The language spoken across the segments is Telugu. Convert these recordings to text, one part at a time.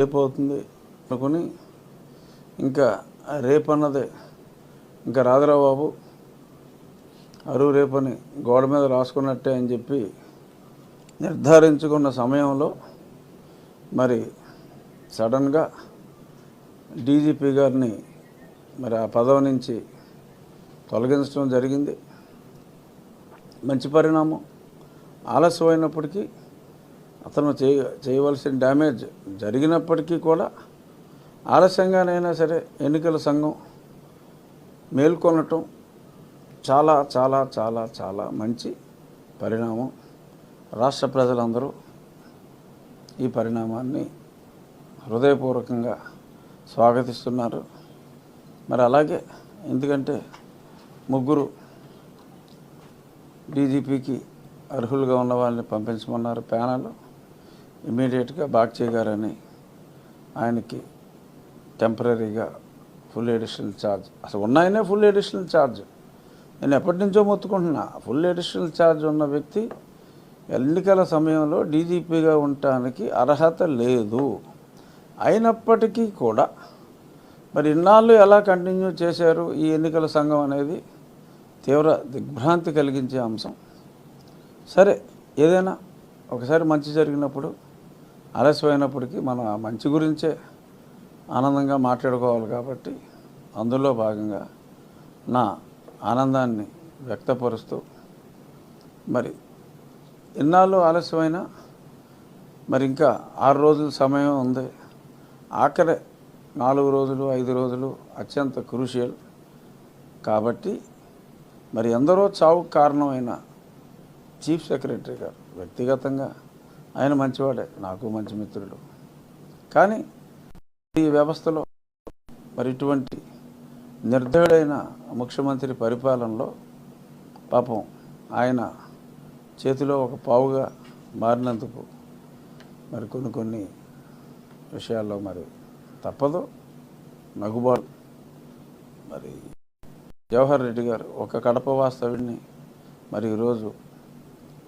రేపు అవుతుంది అనుకుని ఇంకా రేపన్నదే. ఇంకా రాదురా బాబు అరువు రేపని గోడ మీద రాసుకున్నట్టే అని చెప్పి నిర్ధారించుకున్న సమయంలో మరి సడన్గా డీజీపీ గారిని మరి ఆ పదవి నుంచి తొలగించడం జరిగింది. మంచి పరిణామం. ఆలస్యమైనప్పటికీ అతను చేయ చేయవలసిన డ్యామేజ్ జరిగినప్పటికీ కూడా ఆలస్యంగానైనా సరే ఎన్నికల సంఘం మేల్కొనటం చాలా చాలా చాలా చాలా మంచి పరిణామం. రాష్ట్ర ప్రజలందరూ ఈ పరిణామాన్ని హృదయపూర్వకంగా స్వాగతిస్తున్నారు. మరి అలాగే ఎందుకంటే ముగ్గురు డీజీపీకి అర్హులుగా ఉన్న వాళ్ళని పంపించమన్నారు ప్యానల్. ఇమీడియట్గా బాగ్చే గారని ఆయనకి టెంపరీగా ఫుల్ ఎడిషనల్ ఛార్జ్ అసలు ఉన్నాయనే ఫుల్ ఎడిషనల్ ఛార్జ్ నేను ఎప్పటి నుంచో మొత్తుకుంటున్నా. ఫుల్ ఎడిషనల్ ఛార్జ్ ఉన్న వ్యక్తి ఎన్నికల సమయంలో డీజీపీగా ఉండటానికి అర్హత లేదు. అయినప్పటికీ కూడా మరి ఇన్నాళ్ళు ఎలా కంటిన్యూ చేశారు ఈ ఎన్నికల సంఘం అనేది తీవ్ర దిగ్భ్రాంతి కలిగించే అంశం. సరే ఏదైనా ఒకసారి మంచి జరిగినప్పుడు ఆలస్యమైనప్పటికీ మనం ఆ మంచి గురించే ఆనందంగా మాట్లాడుకోవాలి కాబట్టి అందులో భాగంగా నా ఆనందాన్ని వ్యక్తపరుస్తూ మరి ఇన్నాళ్ళు ఆలస్యమైనా మరి ఇంకా ఆరు రోజుల సమయం ఉంది. ఆఖరి నాలుగు రోజులు ఐదు రోజులు అత్యంత క్రూషియల్. కాబట్టి మరి ఎందరో చావుకు కారణమైన చీఫ్ సెక్రటరీ గారు వ్యక్తిగతంగా ఆయన మంచివాడే నాకు మంచి మిత్రుడు. కానీ ఈ వ్యవస్థలో మరి ఇటువంటి నిర్దయుడైన ముఖ్యమంత్రి పరిపాలనలో పాపం ఆయన చేతిలో ఒక పావుగా మారినందుకు మరి కొన్ని కొన్ని విషయాల్లో మరి తప్పదు. నగుబాటు మరి జవహర్ రెడ్డి గారు ఒక కడప వాస్తవుడిని మరి ఈరోజు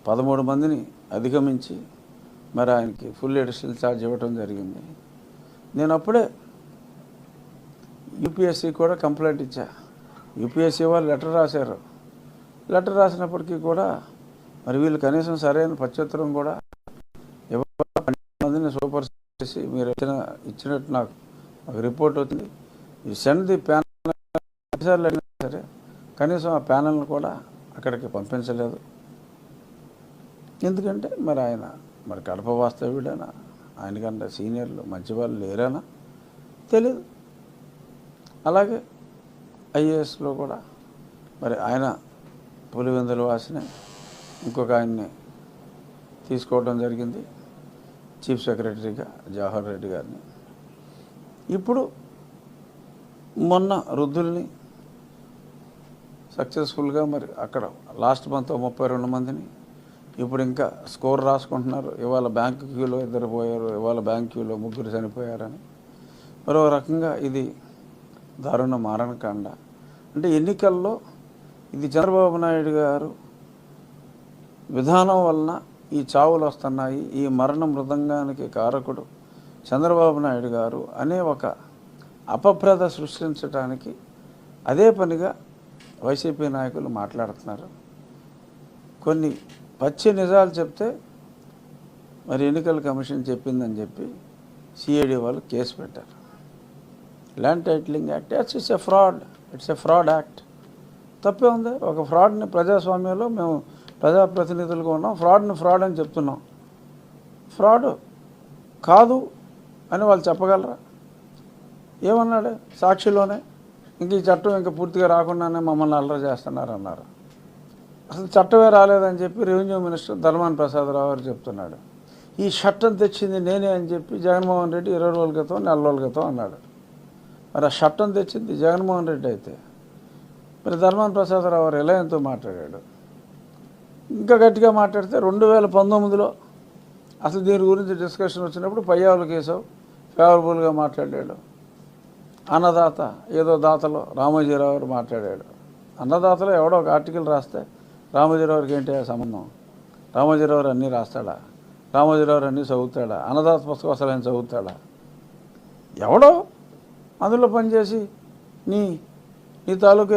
పదమూడు మందిని అధిగమించి మరి ఆయనకి ఫుల్ ఎడిషనల్ ఛార్జ్ ఇవ్వటం జరిగింది. నేను అప్పుడే యూపీఎస్సీ కూడా కంప్లైంట్ ఇచ్చా. యూపీఎస్సీ వాళ్ళు లెటర్ రాశారు. లెటర్ రాసినప్పటికీ కూడా మరి వీళ్ళు కనీసం సరైన ప్రత్యుత్తరం కూడా మందిని సూపర్ చేసి మీరు ఇచ్చిన ఇచ్చినట్టు నాకు ఒక రిపోర్ట్ వచ్చింది. ఈ సెండ్ ది ప్యానల్ సరే కనీసం ఆ ప్యానల్ని కూడా అక్కడికి పంపించలేదు. ఎందుకంటే మరి ఆయన మరి కడప వాస్తవ్యుడేనా ఆయనకంటే సీనియర్లు మంచి వాళ్ళు లేరానా? తెలియదు అలాగే ఐఏఎస్లో కూడా మరి ఆయన పులివెందుల వాసిని ఇంకొక ఆయన్ని తీసుకోవడం జరిగింది చీఫ్ సెక్రటరీగా జవహర్ రెడ్డి గారిని. ఇప్పుడు మొన్న వృద్ధుల్ని సక్సెస్ఫుల్గా మరి అక్కడ లాస్ట్ మంత్ ముప్పై రెండు మందిని ఇప్పుడు ఇంకా స్కోర్ రాసుకుంటున్నారు. ఇవాళ బ్యాంక్ క్యూలో ఇద్దరు పోయారు ఇవాళ బ్యాంక్ క్యూలో ముగ్గురు చనిపోయారని. మరో రకంగా ఇది దారుణ మారణకాండ. అంటే ఎన్నికల్లో ఇది చంద్రబాబు నాయుడు గారు విధానం వలన ఈ చావులు వస్తున్నాయి ఈ మరణ మృదంగానికి కారకుడు చంద్రబాబు నాయుడు గారు అనే ఒక అపప్రద సృష్టించడానికి అదే పనిగా వైసీపీ నాయకులు మాట్లాడుతున్నారు. కొన్ని పచ్చి నిజాలు చెప్తే మరి ఎన్నికల కమిషన్ చెప్పిందని చెప్పి సిఐడి వాళ్ళు కేసు పెట్టారు. Land titling act it's it's a fraud it's a fraud act తప్పే ఉంది. ఒక ఫ్రాడ్ని ప్రజాస్వామ్యంలో మేము ప్రజాప్రతినిధులుగా ఉన్నాం. ఫ్రాడ్ని ఫ్రాడ్ అని చెప్తున్నాం. ఫ్రాడ్ కాదు అని వాళ్ళు చెప్పగలరా? ఏమన్నాడు? సాక్షిలోనే? ఇంక ఈ చట్టం ఇంకా పూర్తిగా రాకుండానే మమ్మల్ని అల్లరి చేస్తున్నారు అన్నారు అసలు చట్టమే రాలేదని చెప్పి రెవెన్యూ మినిస్టర్ ధర్మాన ప్రసాదరావు గారు చెప్తున్నాడు. ఈ చట్టం తెచ్చింది నేనే అని చెప్పి జగన్మోహన్ రెడ్డి ఇరవై రోజుల క్రితం నెల రోజుల క్రితం అన్నాడు. మరి ఆ చట్టం తెచ్చింది జగన్మోహన్ రెడ్డి అయితే. మరి ధర్మాన ప్రసాదరావు గారు ఎలా ఎంతో మాట్లాడాడు. ఇంకా గట్టిగా మాట్లాడితే రెండు వేల పంతొమ్మిదిలో అసలు దీని గురించి డిస్కషన్ వచ్చినప్పుడు పయ్యావుల కేశవ్ ఫేవరబుల్గా మాట్లాడాడు. అన్నదాత ఏదో దాతలో రామోజీరావు గారు మాట్లాడాడు. అన్నదాతలో ఎవడో ఒక ఆర్టికల్ రాస్తే రామోజీరావుకి ఏంటి ఆ సంబంధం? రామోజీరావు అన్నీ రాస్తాడా? రామోజీరావు అన్నీ చదువుతాడా? అన్నదాత పుస్తకం అసలు ఆయన చదువుతాడా? ఎవడో అందులో పనిచేసి నీ నీ తాలూకు